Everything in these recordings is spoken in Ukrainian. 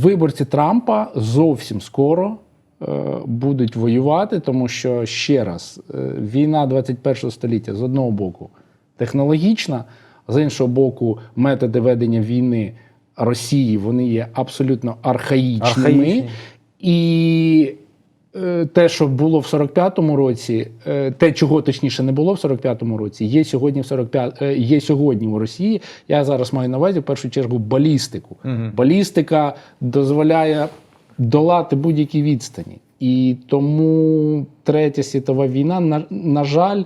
виборці Трампа зовсім скоро е, будуть воювати, тому що ще раз, е, війна 21 століття з одного боку технологічна, з іншого боку, методи ведення війни Росії вони є абсолютно архаїчними. Архаїчні. І те, що було в 45-му році, е, те, чого точніше не було в 45-му році, є сьогодні в 45, е, є сьогодні в Росії. Я зараз маю на увазі в першу чергу балістику. Балістика дозволяє долати будь-які відстані. І тому Третя світова війна, на, на жаль,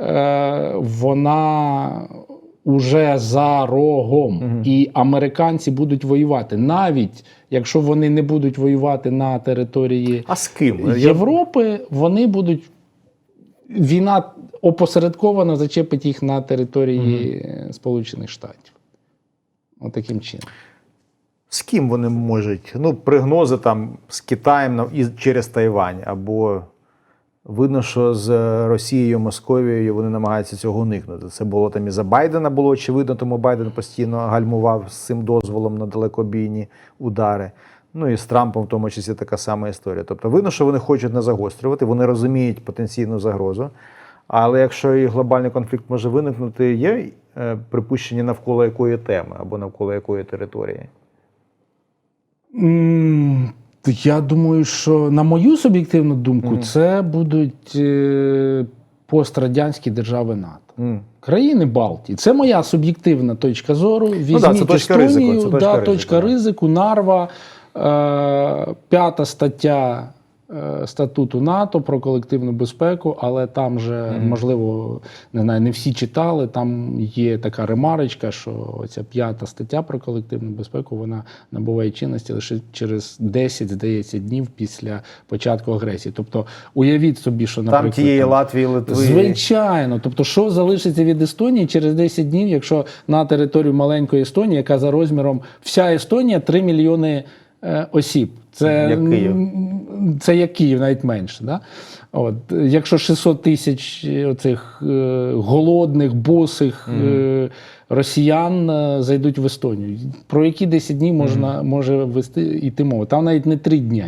е, вона уже за рогом. І американці будуть воювати. Навіть якщо вони не будуть воювати на території А з ким? Європи, вони будуть. Війна опосередковано зачепить їх на території е, Сполучених Штатів. Отаким чином. З ким вони можуть? Ну, прогнози там з Китаєм і через Тайвань. Або видно, що з Росією, Московією вони намагаються цього уникнути. Це було там і за Байдена було очевидно, тому Байден постійно гальмував з цим дозволом на далекобійні удари. Ну і з Трампом, в тому числі, така сама історія. Тобто, видно, що вони хочуть не загострювати, вони розуміють потенційну загрозу. Але якщо і глобальний конфлікт може виникнути, є е, припущення навколо якої теми або навколо якої території? М, Я думаю, що на мою суб'єктивну думку, це будуть е, пострадянські держави НАТО. mm. Країни Балтії. Це моя суб'єктивна точка зору. Візьміть да, це точка Естонію, ризику, це точка да, ризику, точка да. ризику, Нарва, е, п'ята стаття статуту НАТО про колективну безпеку, але там же, можливо, не знаю, не всі читали. Там є така ремарочка, що ця п'ята стаття про колективну безпеку вона набуває чинності лише через 10, здається, днів після початку агресії. Тобто, уявіть собі, що Там тієї Латвії, Литви. Звичайно. Тобто, що залишиться від Естонії через 10 днів, якщо на територію маленької Естонії, яка за розміром вся Естонія 3 мільйони е, осіб. Це Як Київ. Це як Київ, навіть менше. Да? От, якщо 600 тисяч оцих е, голодних, босих е, росіян е, зайдуть в Естонію, про які 10 днів можна може вести йти мова? Там навіть не 3 дні.